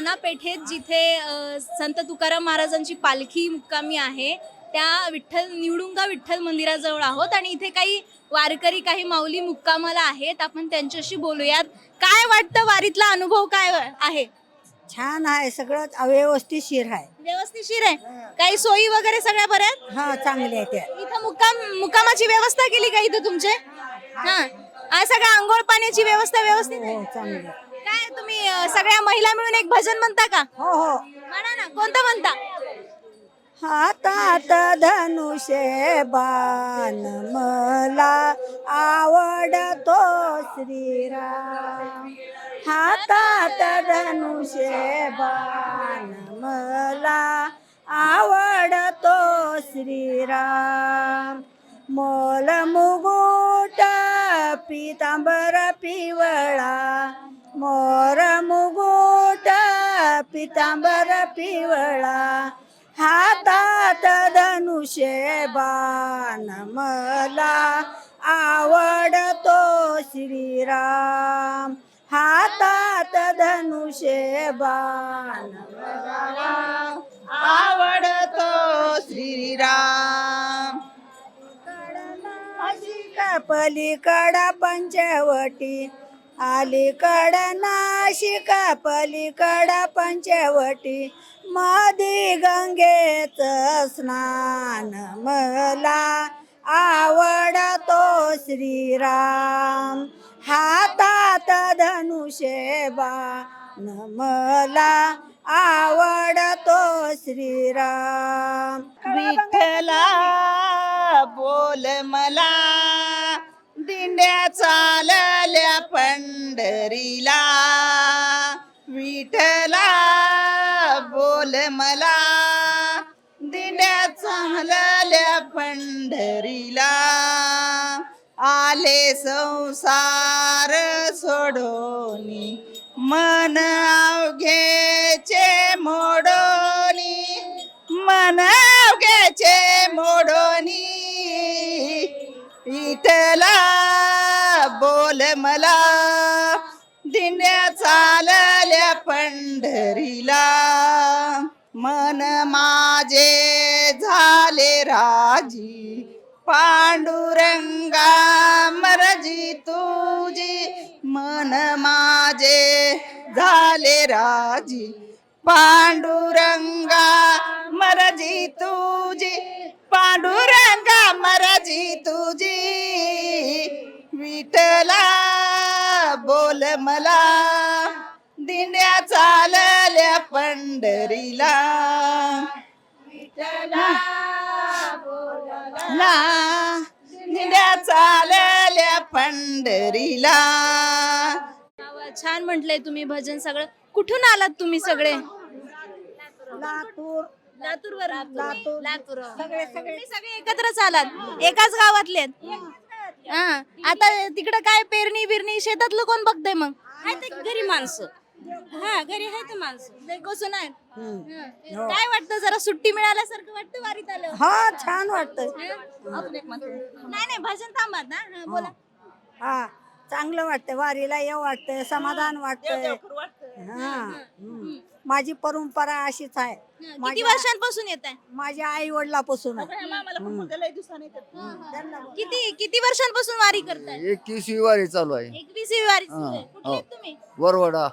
नाना पेठेत जिथे संत तुकाराम महाराजांची पालखी मुक्कामी आहे त्या विठ्ठल निवडुंगा विठ्ठल मंदिराजवळ आहोत आणि इथे काही वारकरी काही माऊली मुक्कामाला आहेत. आपण त्यांच्याशी बोलूयात. काय वाटतं? वारीतला अनुभव काय आहे? छान आहे. सगळं अव्यवस्थितशीर आहे. व्यवस्थिशीर आहे. काही सोयी वगैरे सगळ्या बऱ्या? हा चांगले आहे ते इथं मुक्काम मुक्कामाची व्यवस्था केली का इथं तुमचे? हा. आ, सगळं आंघोळ पाण्याची व्यवस्था व्यवस्थित आहे? हो चांगले काय तुम्ही अ, सगळ्या महिला मिळून एक भजन म्हणता का? हो हो. म्हणा ना कोणतं म्हणता? हातात धनुष्य बाण मला आवडतो श्रीराम. हातात धनुष्य बाण मला आवडतो श्रीराम. मोल मुगुट पितांबर पिवळा पितांबर पिवळा हातात धनुष्य बाण मला आवडतो श्रीराम. हातात धनुष्य बाण मला आवडतो श्रीराम. पलीकडा पंचवटी अलीकड नाशिका पलीकड पंचवटी. मधी गंगेच स्नान मला आवडतो श्रीराम. हातात धनुषे बाण मला आवडतो श्रीराम. विठ्ठला बोल मला दिंड्या चालल्या पंढरीला. विठला बोल मला. दिंड्या चालल्या पंढरीला. आले संसार सोडोनी. मन अवघेचे मोडोनी. मन अवघेचे मोडोनी. विठला मन माझे झाले राजी. पांडुरंगा मरजी तुझी. मन माझे झाले राजी. पांडुरंगा मरजी तुझी. पांडुरंगा मरजी तुझी. विठला बोल मला. दिंड्या चाल पंढरीला. ला चालल्या पंढरीला. छान म्हटलंय तुम्ही भजन सगळं. कुठून आलात तुम्ही सगळे? लातूर. लातूर वर लातूर. लातूर. सगळे एकत्रच आलात? एकाच गावातले आहेत. हा आता तिकडे काय पेरणी बिरणी शेतातलं कोण बघतंय मग? घरी माणसं. हा घरी आहेत माणसं. ते कसं नाही हम्म. हं. काय वाटतं जरा सुट्टी मिळाल्यासारखं वाटतं वारीत आलं हा छान वाटतंय. नाही नाही भजन थांबा ना हा, बोला. हा चांगलं वाटतंय वारीला येऊ वाटतंय समाधान वाटतंय. हा हम्म. माझी परंपरा अशीच आहे. किती माझ्या- वर्षांपासून येत आहे? माझ्या आई वडिलापासून. किती किती वर्षांपासून वारी करताय? एकवीसवी वारी चालू आहे. एकवीसवी वारी सुरू आहे. हा, कुठले आहेत. तुम्ही? वरवडा.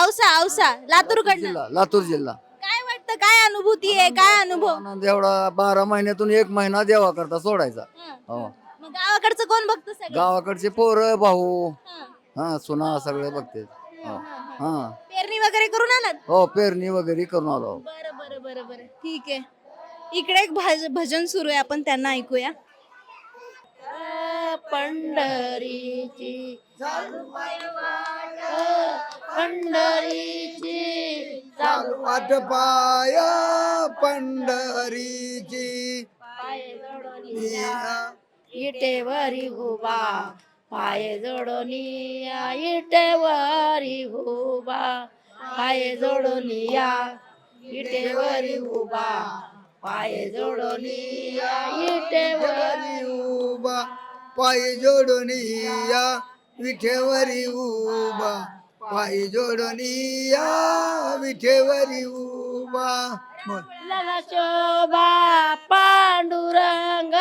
औसा औसा लातूर जिल्हा लातूर जिल्हा. काय वाटतं काय अनुभूती आहे काय अनुभव? आनंद एवढा बारा महिन्यातून एक महिना देवा करता सोडायचा. हं. हो. मग गावाकडचं कोण बघतं सगळं? गावाकडचे पोरं भाऊ. हं. हा सुना सगळे बघते. हो हा पेरणी वगैरे करून आलात? हो पेरणी वगैरे करून आलो बरं बरं बरं बरं. ठीक आहे. इकडे एक भज भजन सुरू आहे आपण त्यांना ऐकूया. पंढरीची. पंढरीची. वाट पाया पंढरीची इटेवरी उभा पाय जोडोनिया इटेवरी उभा पाय जोडोनिया इटेवरी उभा पाय जोडोनिया इटेवरी उभा पाय जोडून या विठेवरी उभा. पायी जोडणी या विठेवरी उभा. शोभा पांडुरंग.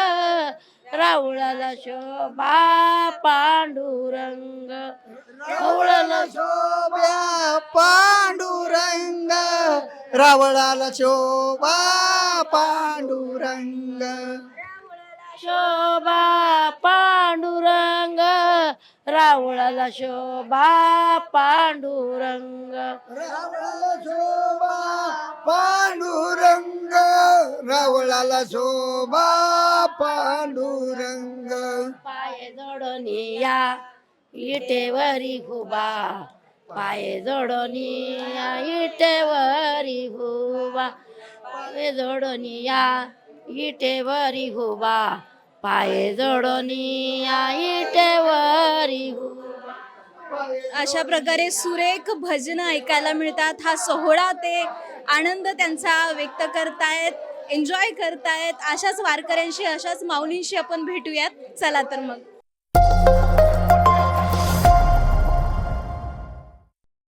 राऊळाला शोभा पांडुरंग. रावळाला शोभ्या पांडुरंग. रावळाला शोभा पांडुरंग. शोभा पांडुरंग राऊळाला शोभा पांडुरंग. रावळाला शोभा पांडुरंग रावळाला शोभा पांडुरंग. पाय जोडणी या इटेवरी हुबा. पाय जोडणी या इटेवरी हुबा. पाय जोडणी या इटेवरी हुबा. पाय जोडोनी आई टेवारी. अशा प्रकारे सुरेख भजनं ऐकायला मिळतात. हा सोहळा ते आनंद त्यांचा व्यक्त करतायत एन्जॉय करतायत. अशाच वारकऱ्यांशी अशाच माऊलींशी आपण भेटूयात. चला तर मग.